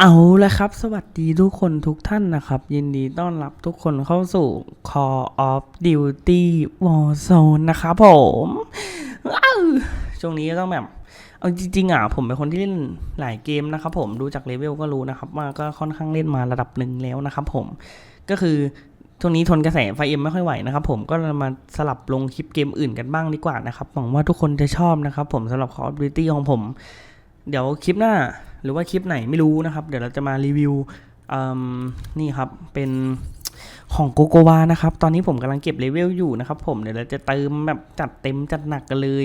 เอาละครับ สวัสดีทุกคนทุกท่านนะครับ ยินดีต้อนรับทุกคนเข้าสู่ Call of Duty Warzone นะครับผมช่วงนี้ก็ต้องแบบ เอาจริงๆอะผมเป็นคนที่เล่นหลายเกมนะครับผมดูจากเลเวลก็รู้นะครับ ว่าก็ค่อนข้างเล่นมาระดับหนึ่งแล้วนะครับผมก็คือช่วงนี้ทนกระแสไฟเอ็มไม่ค่อยไหวนะครับผมก็เลยมาสลับลงคลิปเกมอื่นกันบ้างดีกว่านะครับหวังว่าทุกคนจะชอบนะครับผมสำหรับ Call of Duty ของผมเดี๋ยวคลิปหน้า หรือว่าคลิปไหนไม่รู้นะครับ เดี๋ยวเราจะมารีวิวนี่ครับเป็นของโกโกวานะครับ ตอนนี้ผมกำลังเก็บเลเวลอยู่นะครับผม เดี๋ยวเราจะเติมแบบจัดเต็มจัดหนักกันเลย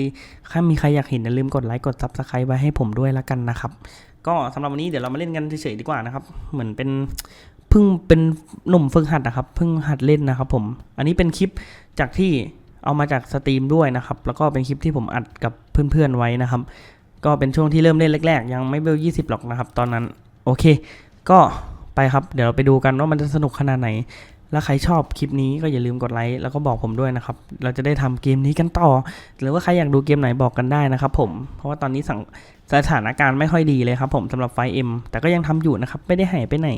ถ้ามีใครอยากเห็นอย่าลืมกดไลค์กดซับสไครต์ไว้ให้ผมด้วยละกันนะครับ ก็สำหรับวันนี้เดี๋ยวเรามาเล่นกันเฉยๆดีกว่านะครับ เหมือนเป็นเพิ่งเป็นหนุ่มฝึกหัดนะครับ เพิ่งหัดเล่นนะครับผม อันนี้เป็นคลิปจากที่เอามาจากสตรีมด้วยนะครับ แล้วก็เป็นคลิปที่ผมอัดกับเพื่อนๆไว้นะครับ ก็เป็นช่วงที่เริ่มเล่นแรกๆ ยังไม่เบลยี่สิบหรอกนะครับ ตอนนั้น โอเค ก็ไปครับ เดี๋ยวเราไปดูกันว่ามันจะสนุกขนาดไหน แล้วใครชอบคลิปนี้ก็อย่าลืมกดไลค์แล้วก็บอกผมด้วยนะครับ เราจะได้ทำเกมนี้กันต่อ หรือว่าใครอยากดูเกมไหนบอกกันได้นะครับผม เพราะว่าตอนนี้สังสถานการณ์ไม่ค่อยดีเลยครับผมสำหรับไฟเอ็มแต่ก็ยังทำอยู่นะครับ ไม่ได้หายไปไหน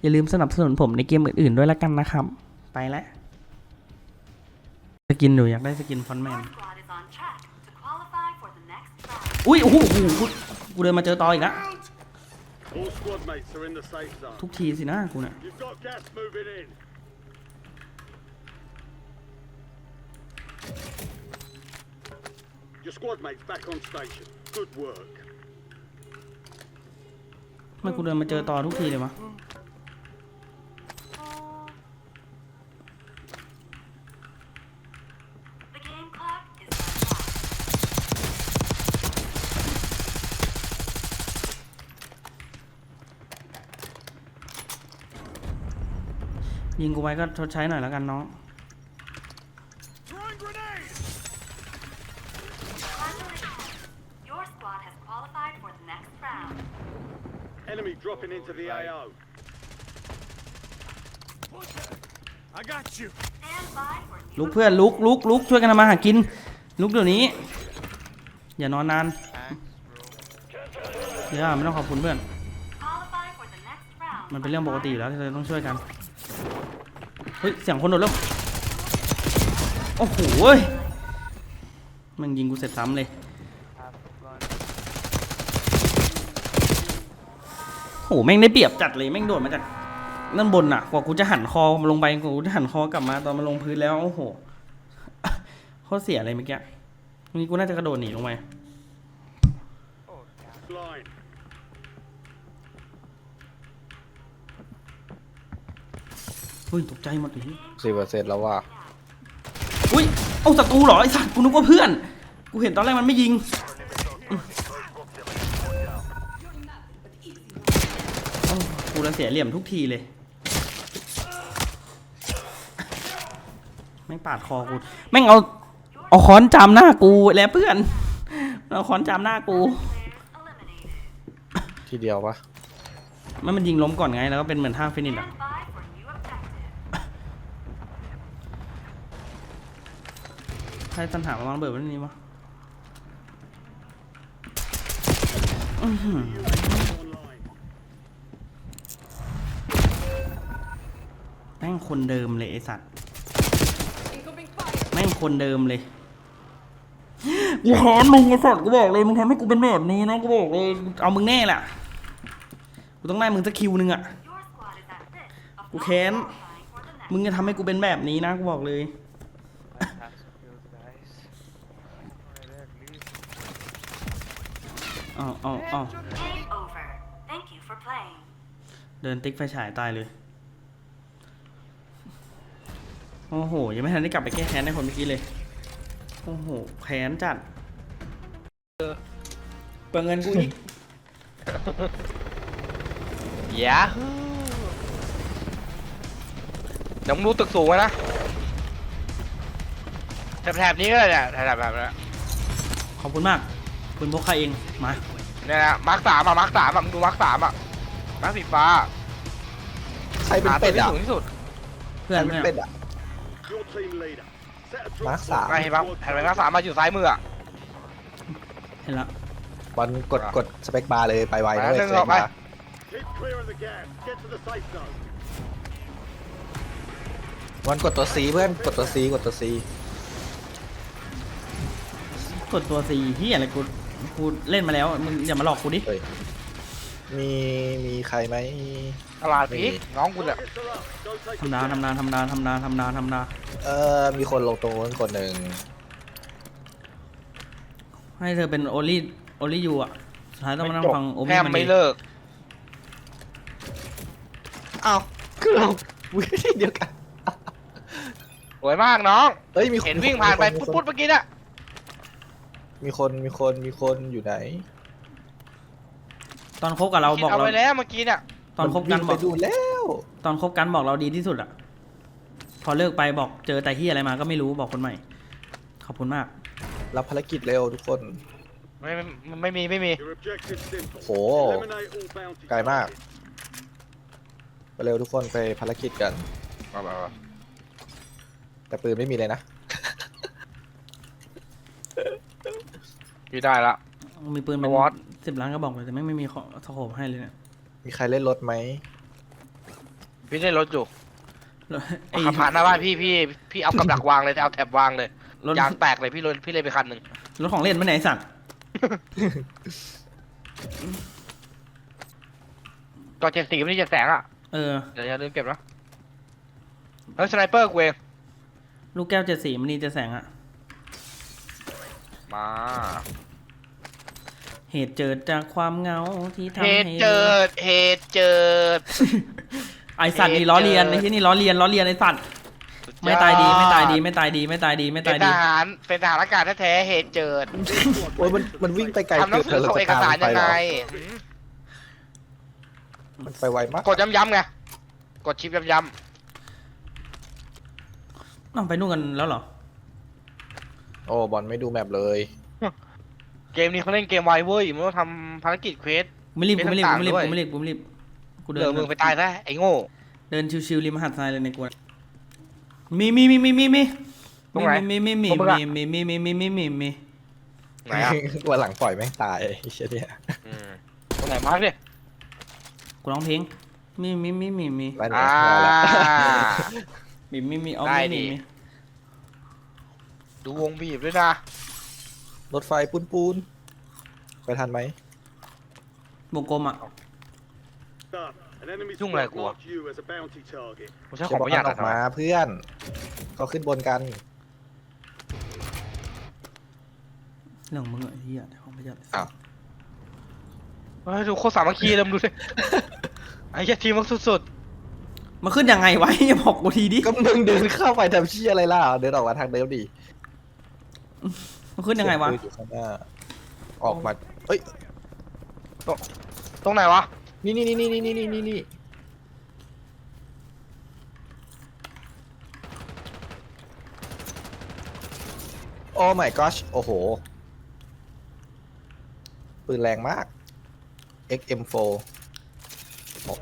อย่าลืมสนับสนุนผมในเกมอื่นๆด้วยละกันนะครับ ไปแล้วสกินอยู่อยากได้สกินฟอนแมน อุ้ยโอ้โหโอ้โหกูกูเดินมาเจอตออีกแล้ว All squad mates are in the safe zone. ทุกทีสินะกูเนี่ย You've got gas moving in. Your squad mates back on station. Good work. ทำไมกูเดินมาเจอตอทุกทีเลยวะ The game clock is on track. ยิงกูไว้ก็ชดใช้หน่อยแล้วกันน้อง Congratulations. Your squad has qualified for the next round. Enemy dropping into the AO. I got you. Stand by for ลุ new กเพื่อนลุกลุกลุกช่วยกันทำมาหากิน ลุกเดี๋ยวนี้ อย่านอนนานเดี๋ยวไม่ต้องขอบคุณเพื่อน qualify for the next round. มันเป็นเรื่องปกติอยู่แล้วที่เราต้องช่วยกันเฮ้ยเสียงคนโดดแล้วโอ้โหมันยิงกูเสร็จซ้ำเลยโหแม่งได้เปรียบจัดเลยแม่งโดดมาจากนั่นบนอะกว่ากูจะหันคอลงไปกว่ากูจะหันคอกลับมาตอนมันลงพื้นแล้วโอ้โหโคตรเสียเลยเมื่อกี้เมื่อกี้กูน่าจะกระโดดหนีลงไป เฮ้ยตกใจหมดเลยสิบเปอร์เซ็นต์แล้วว่าอุ้ยเอาศัตรูเหรอไอสัตว์กูนึกว่าเพื่อน กูเห็นตอนแรกมันไม่ยิงอืมโอ้กูจะเสียเหลี่ยมทุกทีเลย แม่งปาดคอกู แม่งเอาเอาค้อนจามหน้ากูแล้วเพื่อน เอาค้อนจามหน้ากู Players eliminated. ทีเดียวปะมันมันยิงล้มก่อนไงแล้วก็เป็นเหมือนท่าฟินิชอะ Stand by for new objective. ใครตันหามาวางระเบิดไว้ในนี้วะอื้อหือ Online. แม่งคนเดิมเลยไอสัตว์แม่งคนเดิมเลยกูแค้นมึงไอสัตว์กูบอกเลยมึงทำให้กูเป็นแบบนี้นะกูบอกเลยเอามึงแน่แหละกูต้องได้มึงสักคิวหนึงอะ Your squad is at risk of Cô not khen. qualifying for the next มึงจะทำให้กูเป็นแบบนี้นะกูบอกเลย เอ้าวอ้าวอ้าว Game over. Thank you for playing. เดินติ๊กไฟฉายตายเลย โอ้โห ยังไม่ทันได้กลับไปแก้แค้นในคนเมื่อกี้เลย โอ้โห แค้นจัดเปิดเงินกูอีก ยาฮูเดี๋ยวมึงดูตึกสูงไว้นะแถบๆนี้ก็ได้เนี่ยแถบๆแบบนี้ขอบคุณมาก คุณพกใครเอง มา เนี่ยนะมาร์คสามอะมาร์คสามอะมึงดูมาร์คสามอะมาร์คสีฟ้าใครเป็นหาเป็ตัวดที่อะสูงที่สุดเพื่อนใครเป็นเพื่อนเป็ดอะ Your team leader. Set a drop Mark zone. สามไงเห็นปะแถบมาร์คสามมาอยู่ซ้ายมืออะเห็นละบอลกดกดสเปคบาร์เลยไปไวไปนะแล้วเว้ยเรื่องสเปต่อคไปบาร์ Keep clearing the gas. Get to the safe zone. วันกดตัว C เพื่อนกดตัว C กดตัว C กดตัวสี่ที่อะไรกู กูเล่นมาแล้วมึงอย่ามาหลอกกูดิเฮ้ยมีมีใครไหม ตลาดพริกน้องกูเนี่ย Targets are up. Go take ทำนาทำนาทำนาทำนาทำนาทำนา เออมีคนลงตรงนู้นคนหนึ่งให้เธอเป็นโอลี่โอลี่ยูอะ สุดท้ายต้องมานั่งฟังโอแฮมี่มมันไม่เลิกอ้าวคือเราวิ่งที่เดียวกัน สวยมากน้อง เฮ้ยมีคเห็นวิ่งผ่านไปมีคปุ๊บๆเมื่อกี้น่ะ มีคนมีคนมีคนอยู่ไหนตอนคบกับเราคิดบอกเอาเราไว้แล้วเมื่อกี้เนี่ยตอนคบกันมับวิ่งอกไปดูแล้ว ตอนคบกันบอกเราดีที่สุดอะพอเลิกไปบอกเจอแต่ที่อะไรมาก็ไม่รู้บอกคนใหม่ ขอบคุณมาก รับภารกิจเร็วทุกคน ไม่ไม่ไม่มีไม่มี Your objective's simple. โห Eliminate all bounty ไกลมาก targets. ไปเร็วทุกคนไปภารกิจกันเอาเอาเอาแต่ปืนไม่มีเลยนะ พี่ได้ละ มีปืนเป็นสวอตสิบล้านก็บอกเลยแต่ไม่งไม่มีข้อสโคปให้เลยเนี่ยมีใครเล่นรถไหมพี่ได้รถอยู่แล้วไอ้ขับผ่านหน้าบ้านพี่พี่พี่เอากับดักวางเลยเอาแถบวางเลยรถยางแตกเลยพี่เลยพี่เลยไปคันหนึ่งรถของเล่นไม่ไหนไอ้สัตว์จอเจ็ดสีไม่ได้เจ็ดแสงอะเออ เดี๋ยวอย่าลืมเก็บนะเฮ้ยสไนเปอร์กูเองลูกแก้วเจ็ดสีมันนีเจ็ดแสงอะ มา เหตุเกิดจากความเหงาที่ทำเหให้ตุเจิดเหตุเจิด ไอสัตว์นี่ล้อเลียนไอ้ที่นี่ล้อเลียนล้อเลียนไอสัตว์ไม่ตายดีไม่ตายดีไม่ตายดีไม่ตายดีไม่เป็ตายนทดี หารเป็นทหารอากาศแท้ๆเหตุเจิดโอ้ยมันมันวิ่งไปไกลทำหนังสือเราส่งจะเอกสารตมยังไงปเหรอมันไปไวมากกดย้ำๆไงกดชิปย้ำต้องไปนู่นกันแล้วเหรอ โอ้บอลไม่ดูแมปเลยๆเกมนี้เขาเล่นเกมไวเว้ยมันต้องทำภารกิจเควส ไม่รีบกูไม่รีบกูไม่รีบเป็นกูไม่รีบกูไม่รีบกูเหเดิลือนมึงไปตายซะไอ้โง่ เดินชิวๆริมหาดทรายเลยในกูมีมีมีมีมีมีตรงไหนมีมีมีตรงมึงอะมีมีมีมีมีมีมีมีไหนอะวันหลังปล่อยแม่งตายไอ้เชี่ยเนี่ยอืมตรงไหนมาร์กดิกูร้องเพลงมีมีมีมีมีไล่หนีอ่ามาแล้วมีมีมีเอาได้ไม่ดิมีมี ดูวงบีบด้วยนะ รถไฟปูนปูนไปทันไหมวงกลมอะ Done. An enemy Dung squad lại của- marked you as a bounty target. ผมใช้ของประหยัดออะอกมาเพื่อนเขาขึ้นบนกัน เรื่องของมึงเหรอไอ้เหี้ยของประหยัดอ้าว เฮ้ยดูโคตรสามัคคีเลยมึงดูดิไอ้เหี้ยทีมมันสุดมันขึ้นยังไงวะ อย่าบอกกูทีดิก็มึงเดินเข้าไปทำเชี่ยอะไรล่ะ เดินออกมาทางเดิมดิ มันขึ้นยังไงวะ เสีปืนอยู่ข้างหน้าออกมาเอ้ยๆตรงไหนวะ นี่นี่นี่นี่นี่นี่นี่นี่โอ้ my gosh โอ้โห ปืนแรงมาก XM4 โอ้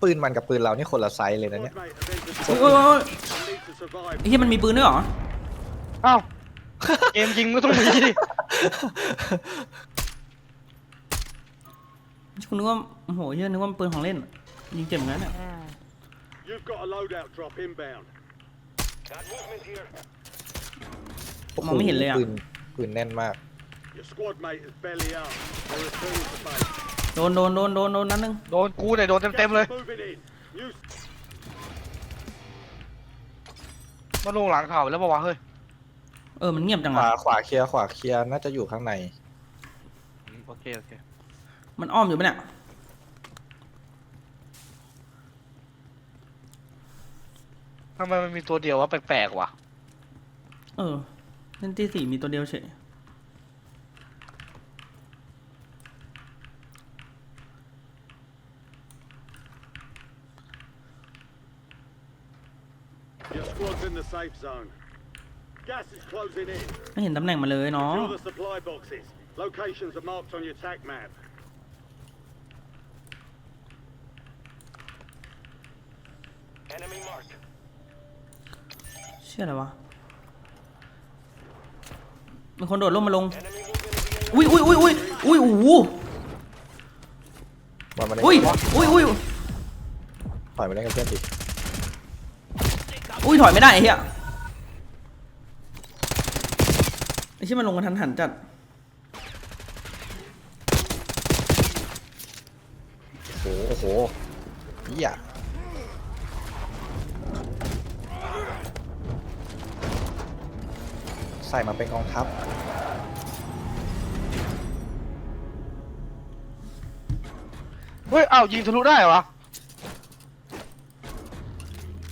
ปืนมันกับปืนเรานี่คนละไซส์เลยนะเนี่ย Squad mate have entered โอ้ยโอ้ยโอ้ย You need to survive. ไอ้เหี้ยมันมีปืนด้วยเหรอเอ้า เกมยิงก็ต้องมีดิคุณนึกว่าโอ้โหเหี้ยนึกว่ามันปืนของเล่น ยิงเจ็บเหมือนกันเนี่ย You've got a loadout drop inbound. โอ้โมองไม่เห็นเลยอะปืนปืนแน่นมาก Your squad mate is belly up. They're returning to base. โดนโดนโดนโดนโดนนั้นนึง โดนกูเนี่ยโดนเต็มๆเลย Gas is moving in. You มาลงหลังเขาแล้วบอกว่าวะเฮ้ย เออมันเงียบจังขวาอะขวาเคลียร์ขวาเคลียร์น่าจะอยู่ข้างในอืมโอเค โอเค มันอ้อมอยู่ปะเนี่ยทำไมมันมีตัวเดียววะแปลกๆวะเออเล่นที่สี่มีตัวเดียวเฉย Your squad's in the safe zone. Gas is closing in. ไม่เห็นตำแหน่งมาเลยน้อง Secure the supply boxes. Locations are marked on your tac map. เชื่ออะไรวะมีคนโดดร่มมาลง อุ้ยอุ้ยอุ้ยอุ้ยอุ้ยโอ้โหบอลมาได้อุ้ยอุ้ยอุ้ยอุ้ยปล่อยไปเล่นกับเพื่อนดิอุ้ยถอยไม่ได้ไอ้เหี้ยไอ้ที่มันลงกันทันหันจัด โอ้โห โอ้โหเหี้ยใส่มาเป็นกองทัพ เฮ้ย เอ้ายิงทะลุได้เหรอวะ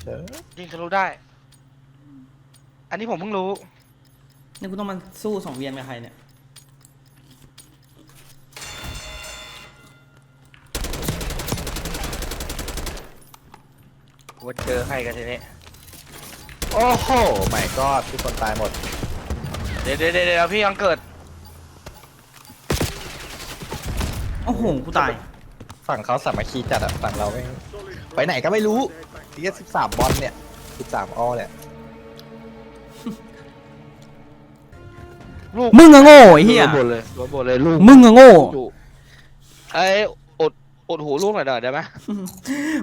เชิญยิงทะลุได้ อันนี้ผมเพิ่งรู้ นี่กูต้องมาสู้สองเวียนกับใครเนี่ย ว่าเจอใครกันทีนี้ โอ้โหไม่ก็ทุกคนตายหมด เดี๋ยวเดี๋ยวเดี๋ยวพี่ยังเกิด โอ้โห กูตาย ฝั่งเขาสามัคคีจัดอะฝั่งเราไม่ไปไหนก็ไม่รู้ที่สิบสามบอลเนี่ยสิบสามออเนี่ย ลูกมึงอะโง่ไอ้เหี้ยบนเลยรถบนเลยลูกมึงอะโง่อยู่ไอ้อดอดหูลูกหน่อยได้ไหม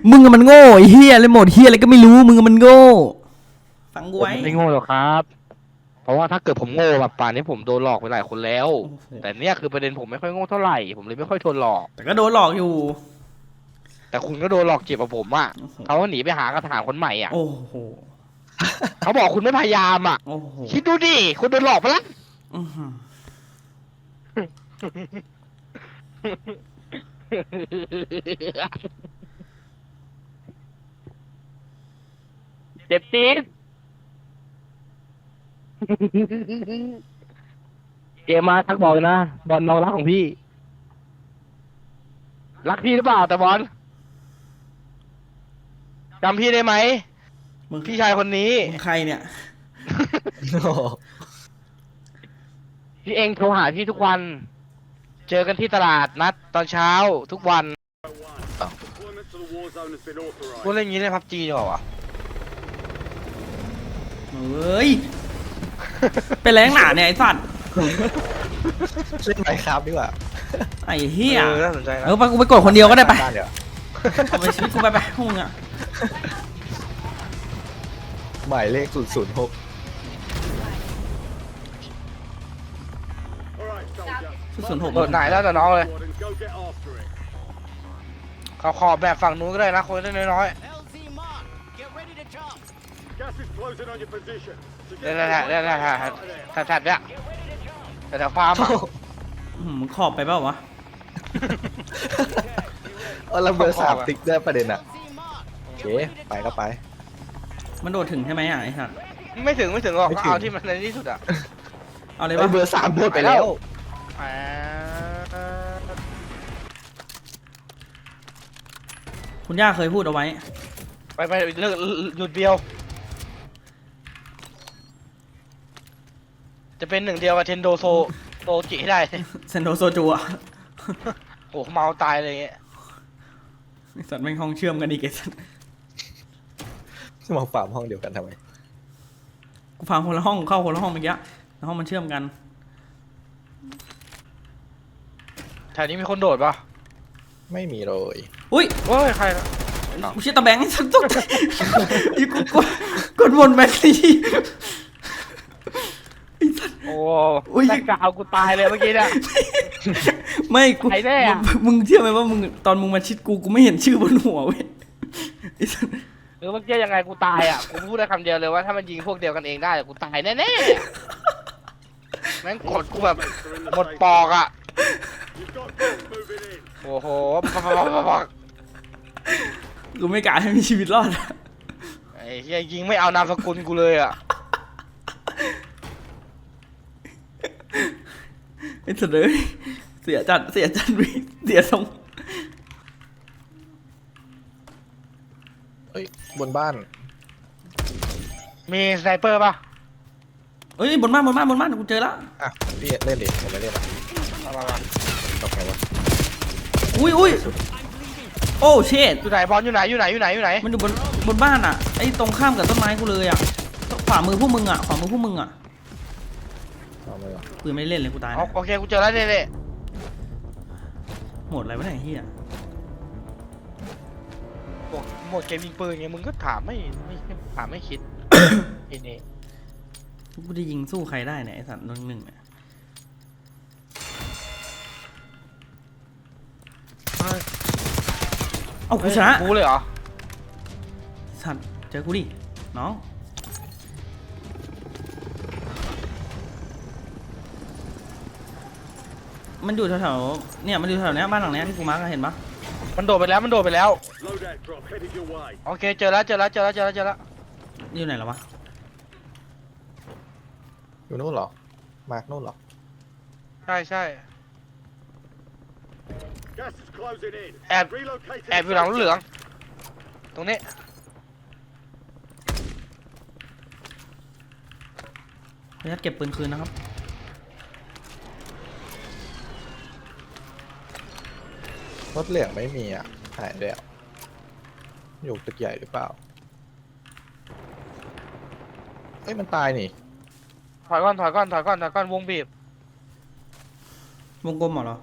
มึงอะมันโง่ไอ้เหี้ยเลยหมดเหี้ยอะไรก็ไม่รู้มึงอะมันโง่ฟังกูผมไว้ไม่โง่หรอกครับ เพราะว่าถ้าเกิดผมโง่แบบป่านนี้ผมโดนหลอกไปหลายคนแล้วโอ้โหแต่เนี่ยคือประเด็นผมไม่ค่อยโง่เท่าไหร่ ผมเลยไม่ค่อยทนหลอก แต่ก็โดนหลอกอยู่แต่คุณก็โดนหลอกเจ็บกับผมอะโอ้โหเขาหนีไปหากระถางคนใหม่อะ โอ้โหเขาบอกคุณไม่พยายามอะ โอ้โหคิดดูดิคุณโดนหลอกไปละ อื้อหือเจ็บจี๊ดเกมมาทักบอกเลยนะ บอลน้องรักของพี่ รักพี่หรือเปล่า แต่บอลจำพี่ได้ไหม มึงพี่ชายคนนี้ มึงใครเนี่ย โอ้โห พี่เองโทรหาพี่ทุกวัน เจอกันที่ตลาดนัดตอนเช้าทุกวัน Deployment to the war zone has been พู authorized. ดเล่นอย่างนี้ในพับจีดีกว่าวะเฮ้ย เป็นแรงหนาเนี่ยไอ้สัตว์ เล่นไมค์ครับดีกว่าไอ้เหี้ย เออน่าสนใจนะเออไปกูไปกดคนเดียวก็ได้ไปบ้านเดี๋ยวเอาไปชีวิตกูไปไปพวกมึงอะหมายเลขศูนย์ศูนย์หก ศูนย์หกโดดไหนแล้วแต่น้องเลย Squad and go get after it. เขาขอแบบฝั่งนู้นก็ได้นะ คนได้น้อย Gas is closing on your position. So ๆ get เนี่ย those เนี่ยเนี่ย right เนี่ย out of there. แถบๆเนี่ยแถวๆฟาร์มอะอื้อหือมึงขอบไปเปล่าวะ เออเราเบอร์สามติ๊กได้ประเด็นอะโอเคไปก็ไป มันโดดถึงใช่ไหมอะไอ้สัตว์ไม่ถึงไม่ถึงหรอกไม่ก็ถึง เอาที่มันในที่สุดอะเอาเลยไอ้ปะเบอร์สามโดนไปแล้ว อ่าคุณย่าเคยพูดเอาไว้ ไปไปเลิกหยุดเดียว จะเป็นหนึ่งเดียวกับเทนโดโซโตจิให้ได้ เซนโดโซจูอะโอ้โหเมาตายเลยอย่างเงี้ยไอ้สัตว์แม่งห้องเชื่อมกันอีกไอ้สัตว์มาฝามห้องเดียวกันทำไมกูฟังคนละห้องเข้าคนละห้องเมื่อกี้แล้วห้องมันเชื่อมกัน แถวนี้มีคนโดดปะไม่มีเลยอุ้ยเฮ้ยใครนะกูเชื่อตาแบงค์ไอ้สัตว์ตกใจอีกูกดกดวนแบงค์นี่ไอ้สัตว์โอ้อุ๊ยแม่งกาวกูตายเลยเมื่อกี้เนี่ย ไม่กูใครแน่อะ มึงมึงเชื่อไหมว่ามึงตอนมึงมาชิดกูกูไม่เห็นชื่อบนหัวเว้ยไอ้สัตว์หรือเมื่อกี้ยังไงกูตายอะ กูพูดได้คำเดียวเลยว่าถ้ามันยิงพวกเดียวกันเองได้กูตายแน่ๆแม่งกดกูแบบ Mates are in the หมด safe ปอกอะ You've got gas moving in. โอ้โหปักปักปักปักปักกูไม่กล้าให้มีชีวิตรอด ไอ้เฮียยิงไม่เอานามสกุลกูเลยอะไอ้สัตว์เลยเสียจัดเสียจัดวิเสียทรงเอ้ยบนบ้านมีสไนเปอร์ป่ะเอ้ยบนบ้านบนบ้านบนบ้านกูเจอแล้วอะพี่เล่นดิผมไม่เล่นอะมามามาตกไงวะ อุ้ยอุ้ยโอ้เชดอยู่ไหนบอลอยู่ไหนอยู่ไหนอยู่ไหนอยู่ไหนมันอยู่บนบนบ้านอะไอ้ตรงข้ามกับต้นไม้กูเลยอะขวามือพวกมึงอะขวามือพวกมึงอะเอามือก่อนปืนไม่ได้เล่นเลยกูตายเอานะโอเคกูเจอแล้วเน่โหมดอะไรวะเนี่ยไอ้เฮียบอกหมดเกมยิงปืนไงมึงก็ถามไม่ไม่ไม่ถามไม่คิดไอ้นี่กูจะยิงสู้ใครได้เนี่ยไอสัตว์หนึ่งหนึ่งเนี่ย เอากูชนะกูเลยเหรอสัตว์เจอกูดิน้องมันอยู่แถวๆเนี่ยมันอยู่แถวๆเนี้ยบ้านหลังเนี้ยที่กูมาร์กเห็นปะมันโดดไปแล้วมันโดดไปแล้ว Loadout drop headed your way. โอเคเจอแล้วเจอแล้วเจอแล้วเจอแล้วเจอแล้วอยู่ไหนแล้ววะอยู่นู่นเหรอ มาร์กนู่นเหรอ ใช่ใช่ Gas is closing in. Ab- Relocating แอบอยู่หลังรถเหลือง ตรงนี้ ขออนุญาตเก็บปืนคืนนะครับ รถเหลืองไม่มีอะ หายแล้ว อยู่ตึกใหญ่หรือเปล่า เอ้ย มันตายนี่ ถอยก่อน ถอยก่อน ถอยก่อน ถอยก่อน วงบีบ วงกลมเหรอ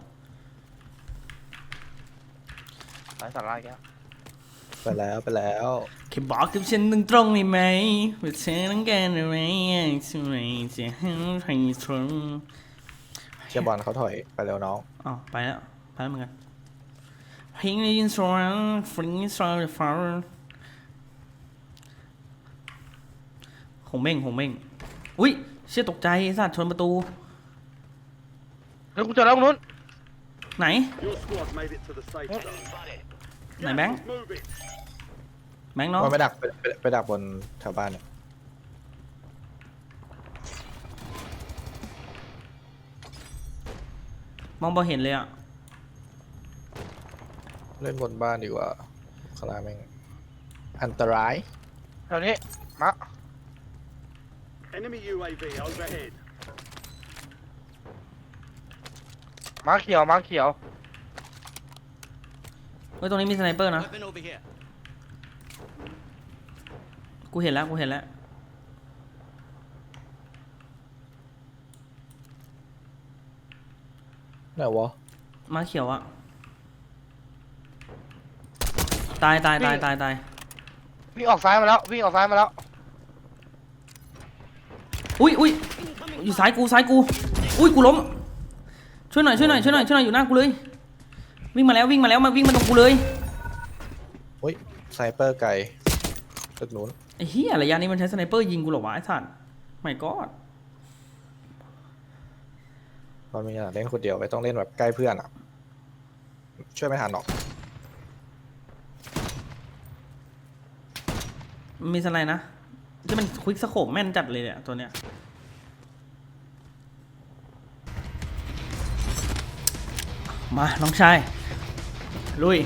สายสาระแกแล้วไปแล้วไปแล้วแค่บอกกับฉันตรงๆได้ไหมว่าเธอต้องการอะไรทำไมจะให้ใครตรงเชียร์บอลเขาถอยไปแล้วน้องอ๋อไปแล้วไปแล้วเหมือนกันเพลงในยินสวรรค์ฟริ้งสวรรค์ฟ้าหงเม่งหงเม่งอุ้ยเชี่ยตกใจไอ้สัตว์ชนประตูแล้วกูเจอแล้วตรงนู้นไหน Your squad made it to the safe zone. ไหนแบงค์ Move it. แบงค์น้องมันไปดักไปไปไปดักบนแถวบ้านเนี่ยมองบอเห็นเลยอะเล่นบนบ้านดีกว่าข้างล่างแม่งอันตราย แถวนี้ มา Enemy UAV overhead. มาเขียว มาเขียว เฮ้ยตรงนี้มีสไนเปอร์นะ Weapon over here. กูเห็นแล้วกูเห็นแล้ว ไหนวะ มาเขียวอะตายตายตายตายตายวิ่งออกซ้ายมาแล้ววิ่งออกซ้ายมาแล้วอุ้ยอุ้ยอยู่ซ้ายกูซ้ายกู อุ้ยกูล้ม ช่วยหน่อยช่วยหน่อยช่วยหน่อยช่วยหน่อยอยู่หน้ากูเลย วิ่งมาแล้ววิ่งมาแล้วมาวิ่งมาตรงกูเลยอุ้ยไซเปอร์ไกลตึกนู้นไอ้เหี้ยระยะนี้มันใช้สไนเปอร์ยิงกูเหรอวะไอ้สัตว์ไม่กอดตอนนี้อะเล่นคนเดียวไม่ต้องเล่นแบบใกล้เพื่อนอะ ช่วยไม่ทันหรอกมันมีสไนด์นะที่มันควิกสโคปแม่นจัดเลยเนี่ยตัวเนี้ยมาน้องชาย ลุย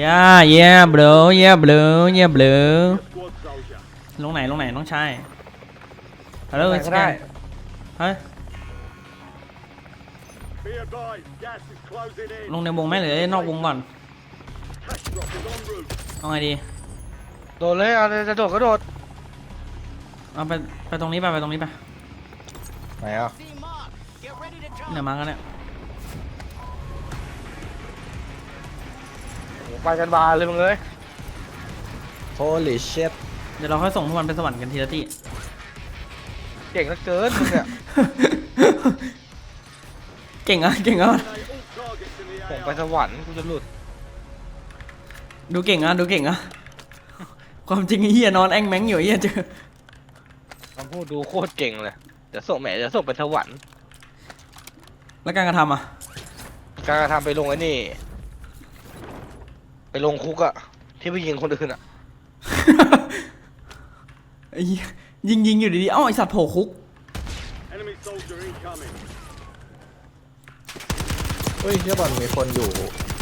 ย่า yeah bro yeah bro yeah bro Squad soldier. ลงไหนลงไหนน้องชายฮัลโหลไหนก็ได้เฮ้ย Be advised, gas is closing in. ลงในวงไหมหรือนอกวงก่อน Cash drop is en route. เอาไงดี โดดเลยเอาเลยจะโดดก็โดดเอาไปไปตรงนี้ไปไปตรงนี้ไป ไหนอะเนี่ยมากันเนี่ยไปกันบานเลยมึงเอ้ย holy shit เดี๋ยวเราค่อยส่งพวกมันไปสวรรค์กันทีละที่ เก่งเหลือเกินมึงเนี่ยเก่งอะเก่งอะ Eliminate all targets in the ผมไป AR. สวรรค์กูจะหลุดดูเก่งอะดูเก่งอะความจริงไอ้เฮียนอนแองแมงอยู่ไอ้เฮียเจอคำพูดดูโคตรเก่งเลย เดี๋ยวส่งแหมเดี๋ยวส่งไปสวรรค์แล้วการกระทำอะการกระทำไปลงไอ้นี่ ไปลงคุกอะที่ไปยิงคนอื่นอะไอ้เหี้ยยิงยิงอยู่ดีๆเอ้าไอสัตว์โผล่คุก Enemy soldier incoming. เฮ้ยเชียร์บอลมีคนอยู่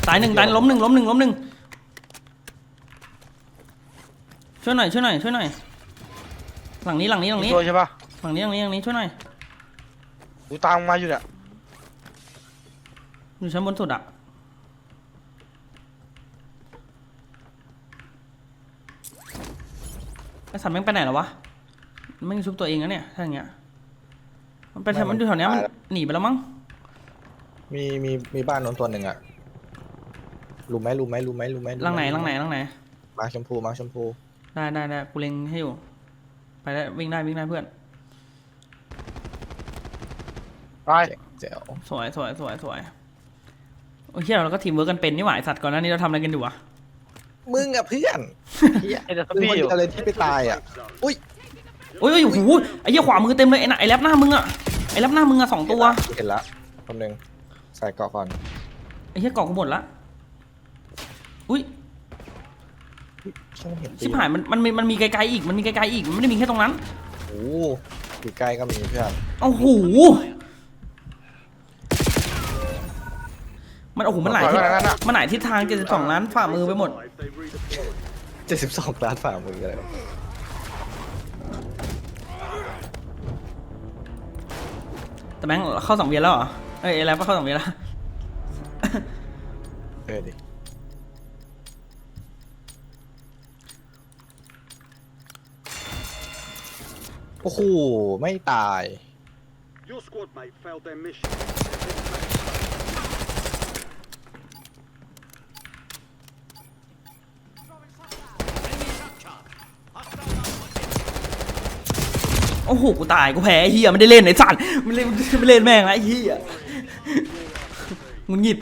ตายหนึ่งตายล้มหนึ่งล้มหนึ่งล้มหนึ่งช่วยหน่อยช่วยหน่อยช่วยหน่อย หลังนี้หลังนี้หลังมีนี้ตัวใช่ปะ หลังนี้หลังนี้หลังนี้ช่วยหน่อยกูตามมาอยู่เนี่ยอยู่ชั้นบนสุดอะไอสัตว์แม่งไปไหนแล้ววะแม่งชุบตัวเองนะเนี่ยถ้าอย่างเงี้ยมันไปแถวมันอยู่แถวเนี้ยมันหนีไปแล้วมั้งมีมีมีบ้านโน้นตัวหนึ่งอะรู้ไหมรู้ไหมรู้ไหมรู้ไหมรู้มล่างไหนล่างไหนล่างไหนมาชมพูมาชมพูได้ได้ได้กูเล็งให้อยู่ ไปได้วิ่งได้วิ่งได้เพื่อน ไปเจ๋วสวยสวยสวยสวยโอ้ยเฮียเราก็ทีมเวิร์กกันเป็นนี่หว่าไอ้สัตว์ก่อนหน้านี้เราทำอะไรกันอยู่วะมึงอะเพื่อนเหี้ยไอ้เด็กมึงพี่คนอยู่เดียวเลยที่ไปตายอะ Safe zone. อุ้ยโอ้ยโอ้ยโอ้โหไอ้เหี้ยขวามือเต็มเลยไอ้น่ะไอ้แรปหน้ามึงอะไอ้แรปหน้ามึงอะสองตัวเห็นละคนหนึ่งใส่เกาะก่อนไอ้เหี้ยเกาะกูหมดละอุ้ยช่างเห็นชิบหายมันมันมีมันมีไกลๆอีกมันมีไกลๆอีกมันไม่ได้มีแค่ตรงนั้นโอ้โหอยู่ใกล้ก็มีเพื่อน โอ้โห มันโอ้โหมันหลายทิศมันหลายทิศทางเจ็ดสิบสองล้านฝ่ามือไปหมด Survive, they redeploy. เจ็ดสิบสองล้านฝ่ามืออะไรวะแต่แม่งเข้าสองเวียนแล้วเหรอ เอ้ยไอ้แรปก็เข้าสองเวียนแล้ว เออดิโอ้โหไม่ตาย โอ้โห กูตาย กูแพ้ไอ้เหี้ยไม่ได้เล่นไอ้สัตว์ไม่เล่นไม่เล่นแม่งละไอ้เหี้ยมึงหงิด